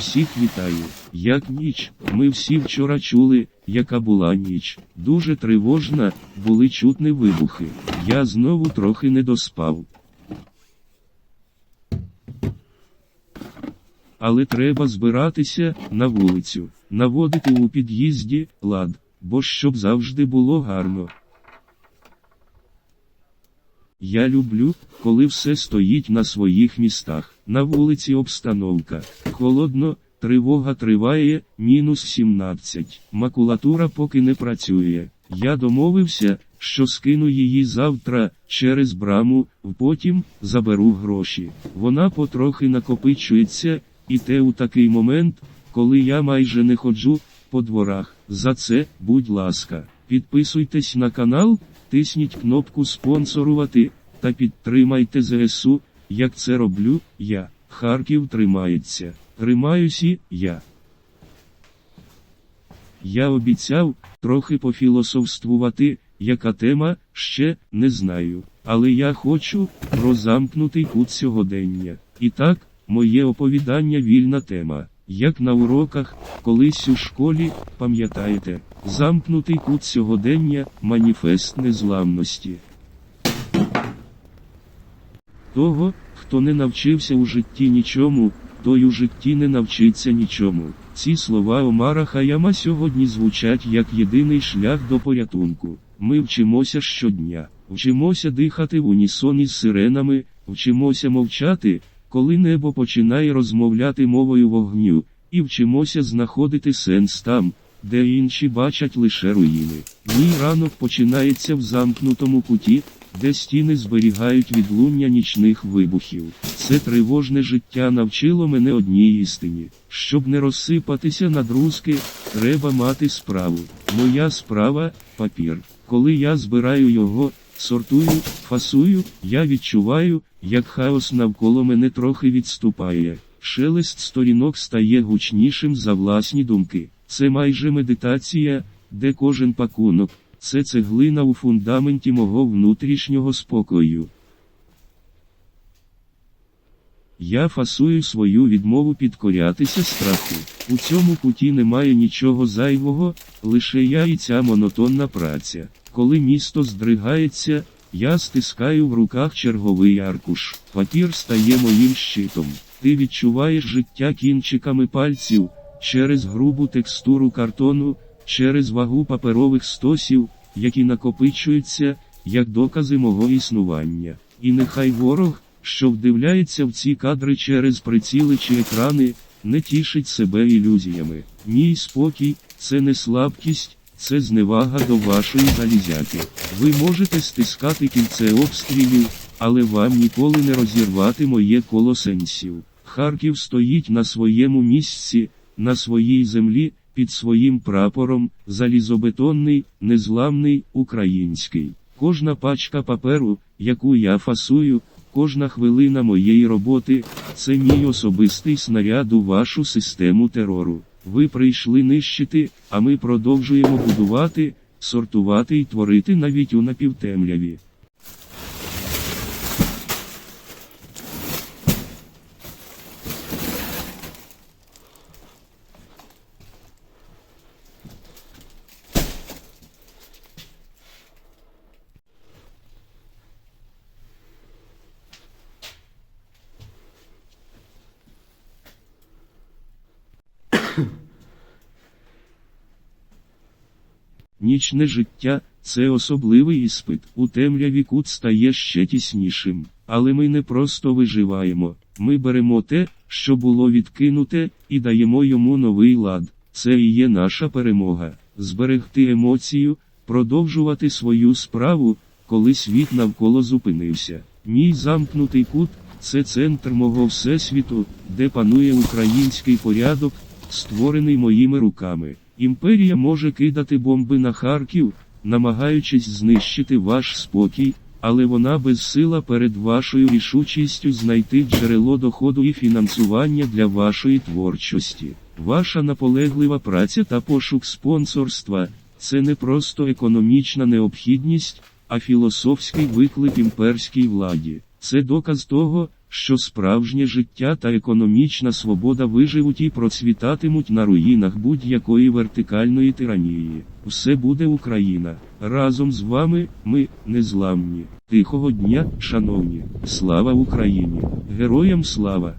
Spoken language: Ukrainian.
Всіх вітаю. Як ніч, ми всі вчора чули, яка була ніч. Дуже тривожна, були чутні вибухи. Я знову трохи не доспав. Але треба збиратися на вулицю, наводити у під'їзді лад, бо щоб завжди було гарно. Я люблю, коли все стоїть на своїх містах. На вулиці обстановка. Холодно, тривога триває, мінус 17. Макулатура поки не працює. Я домовився, що скину її завтра через браму, потім заберу гроші. Вона потрохи накопичується, і те у такий момент, коли я майже не ходжу по дворах. За це, будь ласка, підписуйтесь на канал, тисніть кнопку спонсорувати та підтримайте ЗСУ, як це роблю я. Харків тримається. Тримаюсь і я. Я обіцяв трохи пофілософствувати, яка тема, ще не знаю. Але я хочу про замкнутий кут сьогодення. І так, моє оповідання вільна тема. Як на уроках, колись у школі, пам'ятаєте, замкнутий кут сьогодення, маніфест незламності. Того, хто не навчився у житті нічому, той у житті не навчиться нічому. Ці слова Омара Хаяма сьогодні звучать як єдиний шлях до порятунку. Ми вчимося щодня, вчимося дихати в унісон із сиренами, вчимося мовчати, коли небо починає розмовляти мовою вогню, і вчимося знаходити сенс там, де інші бачать лише руїни. Мій ранок починається в замкнутому куті, де стіни зберігають відлуння нічних вибухів. Це тривожне життя навчило мене одній істині. Щоб не розсипатися на друзки, треба мати справу. Моя справа папір. Коли я збираю його, сортую, фасую, я відчуваю, як хаос навколо мене трохи відступає. Шелест сторінок стає гучнішим за власні думки. Це майже медитація, де кожен пакунок це цеглина у фундаменті мого внутрішнього спокою. Я фасую свою відмову підкорятися страху. У цьому путі немає нічого зайвого, лише я і ця монотонна праця. Коли місто здригається, я стискаю в руках черговий аркуш. Папір стає моїм щитом. Ти відчуваєш життя кінчиками пальців через грубу текстуру картону через вагу паперових стосів, які накопичуються, як докази мого існування. І нехай ворог, що вдивляється в ці кадри через приціли чи екрани, не тішить себе ілюзіями. Мій спокій це не слабкість, це зневага до вашої залізяки. Ви можете стискати кільце обстрілів, але вам ніколи не розірвати моє коло сенсів. Харків стоїть на своєму місці, на своїй землі під своїм прапором, залізобетонний, незламний, український. Кожна пачка паперу, яку я фасую, кожна хвилина моєї роботи це мій особистий снаряд у вашу систему терору. Ви прийшли нищити, а ми продовжуємо будувати, сортувати і творити навіть у напівтемряві. Нічне життя це особливий іспит. У темряві кут стає ще тіснішим. Але ми не просто виживаємо, ми беремо те, що було відкинуте, і даємо йому новий лад. Це і є наша перемога. Зберегти емоцію, продовжувати свою справу, коли світ навколо зупинився. Мій замкнутий кут це центр мого всесвіту, де панує український порядок, створений моїми руками. Імперія може кидати бомби на Харків, намагаючись знищити ваш спокій, але вона безсила перед вашою рішучістю знайти джерело доходу і фінансування для вашої творчості. Ваша наполеглива праця та пошук спонсорства це не просто економічна необхідність, а філософський виклик імперській владі. Це доказ того, що справжнє життя та економічна свобода виживуть і процвітатимуть на руїнах будь-якої вертикальної тиранії. Все буде Україна. Разом з вами ми незламні. Тихого дня, шановні. Слава Україні! Героям слава!